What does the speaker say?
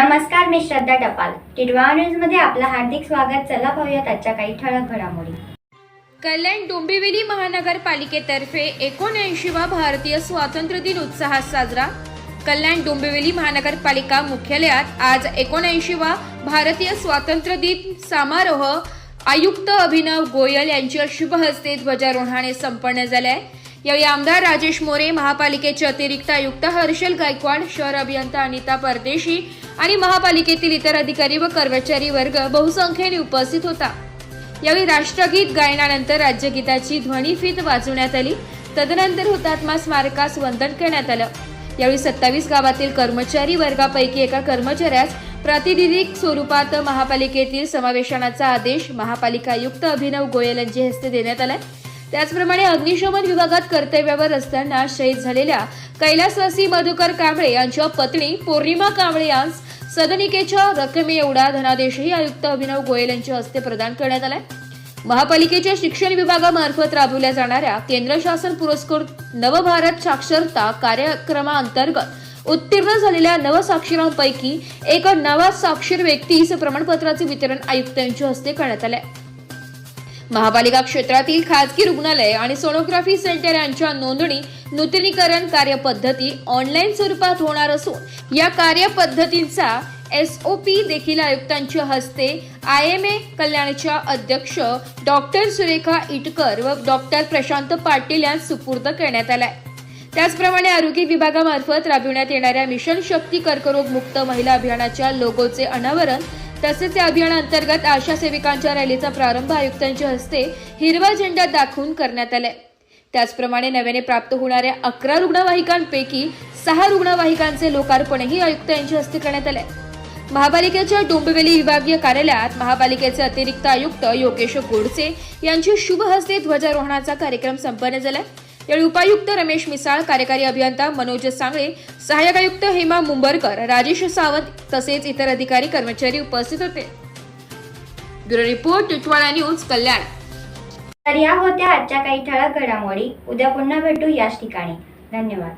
नमस्कार मी श्रद्धा टपाल. टिडवा न्यूजमध्ये आपलं हार्दिक स्वागत. चला पाहूयात आजच्या काही ठळक घडामोडी. कल्याण डोंबिवली महानगरपालिकेतर्फे एकोणऐंशीवा भारतीय स्वातंत्र्य दिन उत्साहात साजरा. कल्याण डोंबिवली महानगरपालिका मुख्यालयात आज एकोणऐंशीवा भारतीय स्वातंत्र्य दिन समारोह. आयुक्त अभिनव गोयल यांच्या शुभ हस्ते ध्वजारोहणाने संपन्न झालाय. यावेळी आमदार राजेश मोरे महापालिकेचे अतिरिक्त आयुक्त हर्षल गायकवाड शहर अभियंता अनिता परदेशी आणि महापालिकेतील इतर अधिकारी व कर्मचारी वर्ग बहुसंख्येने उपस्थित होता. यावेळी राष्ट्रगीत गायनानंतर राज्यगीताची ध्वनिफीत वाजवण्यात आली. तदनंतर हुतात्मा स्मारकास वंदन करण्यात आलं. यावेळी सत्तावीस गावातील कर्मचारी वर्गापैकी एका कर्मचाऱ्यास प्रातिनिधिक स्वरूपात महापालिकेतील समावेशनाचा आदेश महापालिका आयुक्त अभिनव गोयल यांच्या हस्ते देण्यात आलाय. त्याचप्रमाणे अग्निशमन विभागात कर्तव्यावर असताना शहीद झालेल्या कैलासवासी मधुकर कांबळे यांच्या पत्नी पौर्णिमा कांबळे यांस सदनिकेच्या रकमे एवढा धनादेशही आयुक्त अभिनव गोयल यांच्या हस्ते प्रदान करण्यात आलाय. महापालिकेच्या शिक्षण विभागामार्फत राबवल्या जाणाऱ्या केंद्र शासन पुरस्कृत नवभारत साक्षरता कार्यक्रमाअंतर्गत उत्तीर्ण झालेल्या नवसाक्षरांपैकी एका नवा साक्षर व्यक्तीस प्रमाणपत्राचे वितरण आयुक्त यांच्या हस्ते करण्यात आले महापालिका क्षेत्रातील खाजगी रुग्णालय आणि सोनोग्राफी सेंटर यांच्या नोंदणी नूतनीकरण कार्यपद्धती ऑनलाईन स्वरूपात होणार असून या कार्यपद्धतींचा एस ओ पी देखील आयुक्तांच्या हस्ते आय एम ए कल्याणच्या अध्यक्ष डॉक्टर सुरेखा इटकर व डॉक्टर प्रशांत पाटील यांस सुपूर्द करण्यात आलाय. त्याचप्रमाणे आरोग्य विभागामार्फत राबविण्यात येणाऱ्या मिशन शक्ती कर्करोग मुक्त महिला अभियानाच्या लोगोचे अनावरण तसेच या अभियानांतर्गत आशा सेविकांच्या रॅलीचा प्रारंभ आयुक्तांच्या हस्ते हिरवा झेंडा दाखवून करण्यात आलाय. त्याचप्रमाणे नव्याने प्राप्त होणाऱ्या अकरा रुग्णवाहिकांपैकी सहा रुग्णवाहिकांचे लोकार्पणही आयुक्त यांच्या हस्ते करण्यात आले महापालिकेच्या डोंबिवली विभागीय कार्यालयात महापालिकेचे अतिरिक्त आयुक्त योगेश गोडसे यांच्या शुभ हस्ते ध्वजारोहणाचा कार्यक्रम संपन्न झाला यावेळी उपायुक्त रमेश मिसाळ कार्यकारी अभियंता मनोज सांगळे सहाय्यक आयुक्त हेमा मुंबरकर राजेश सावंत तसेच इतर अधिकारी कर्मचारी उपस्थित होते. Bureau report Titwala news Kalyan. तर या होत्या आजच्या काही ठळक घडामोडी. उद्या पुन्हा भेटू याच ठिकाणी. धन्यवाद.